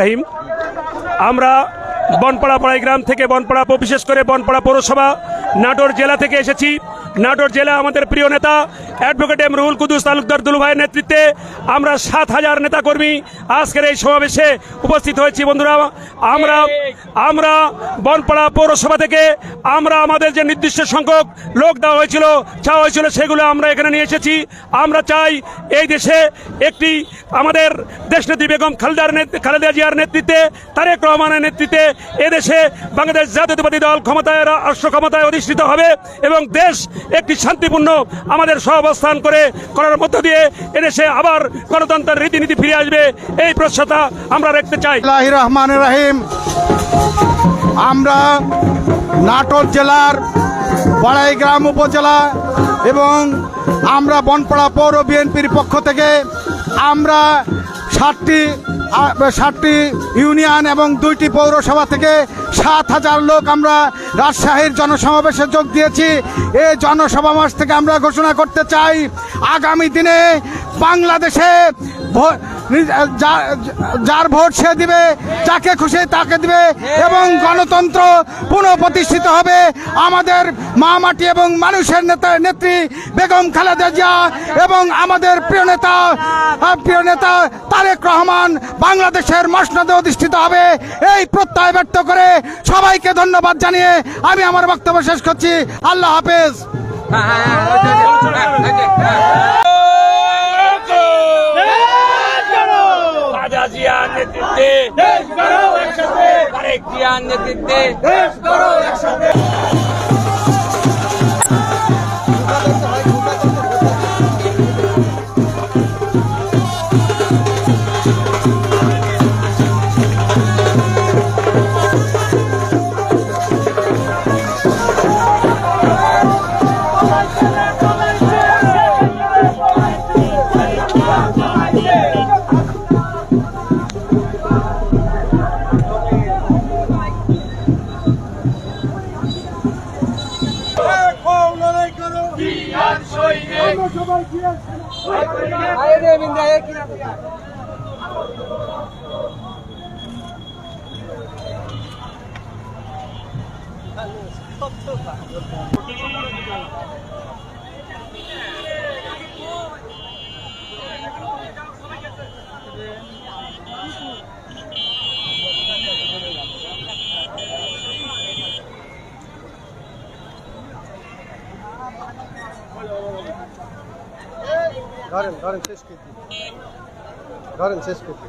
রাহিম। আমরা বনপাড়া পাড়াই গ্রাম থেকে বনপাড়া বিশেষ করে বনপাড়া পৌরসভা, নাটোর জেলা থেকে এসেছি। নাটোর জেলা আমাদের প্রিয় নেতা অ্যাডভোকেট এম রুহুল কুদুস তালুকদার দুলু ভাইয়ের নেতৃত্বে আমরা সাত হাজার নেতাকর্মী আজকের এই সমাবেশে উপস্থিত হয়েছি। বন্ধুরা, আমরা আমরা বনপাড়া পৌরসভা থেকে আমরা আমাদের যে নির্দিষ্ট সংখ্যক লোক দেওয়া হয়েছিল, চাওয়া হয়েছিল, সেগুলো আমরা এখানে নিয়ে এসেছি। আমরা চাই এই দেশে একটি আমাদের দেশ দেশনেত্রী বেগম খালেদার খালেদা জিয়ার নেতৃত্বে, তারেক রহমানের নেতৃত্বে এদেশে বাংলাদেশ জাতীয়তাবাদী দল ক্ষমতায়, রাষ্ট্র ক্ষমতায় অধিষ্ঠিত হবে এবং দেশ একটি শান্তিপূর্ণ আমাদের সহাবস্থান করে করার মধ্য দিয়ে এনে সে আবার গণতন্ত্রের রীতিনীতি ফিরে আসবে। এই প্রশ্নতা আমরা রাখতে চাই। রহমান রাহিম। আমরা নাটোর জেলার বড়াইগ্রাম উপজেলা এবং আমরা বনপাড়া পৌর বিএনপির পক্ষ থেকে আমরা আ- ষাটটি ইউনিয়ন এবং দুইটি পৌরসভা থেকে সাত হাজার লোক আমরা রাজশাহীর জনসমাবেশে যোগ দিয়েছি। এই জনসমাবেশ থেকে আমরা ঘোষণা করতে চাই, আগামী দিনে বাংলাদেশে যার ভোট সে দিবে, যাকে খুশি তাকে দিবে এবং গণতন্ত্র পুনঃপ্রতিষ্ঠিত হবে। আমাদের মা মাটি এবং মানুষের নেতা, নেত্রী বেগম খালেদা জিয়া এবং আমাদের প্রিয় নেতা প্রিয় নেতা তারেক রহমান বাংলাদেশের মসনদে অধিষ্ঠিত হবে, এই প্রত্যয় ব্যক্ত করে সবাইকে ধন্যবাদ জানিয়ে আমি আমার বক্তব্য শেষ করছি। আল্লাহ হাফেজ। নেতৃত্বে নেতৃত্বে কত ধরেন ধরেন শেষ কৃতি ধরেন শেষ করতে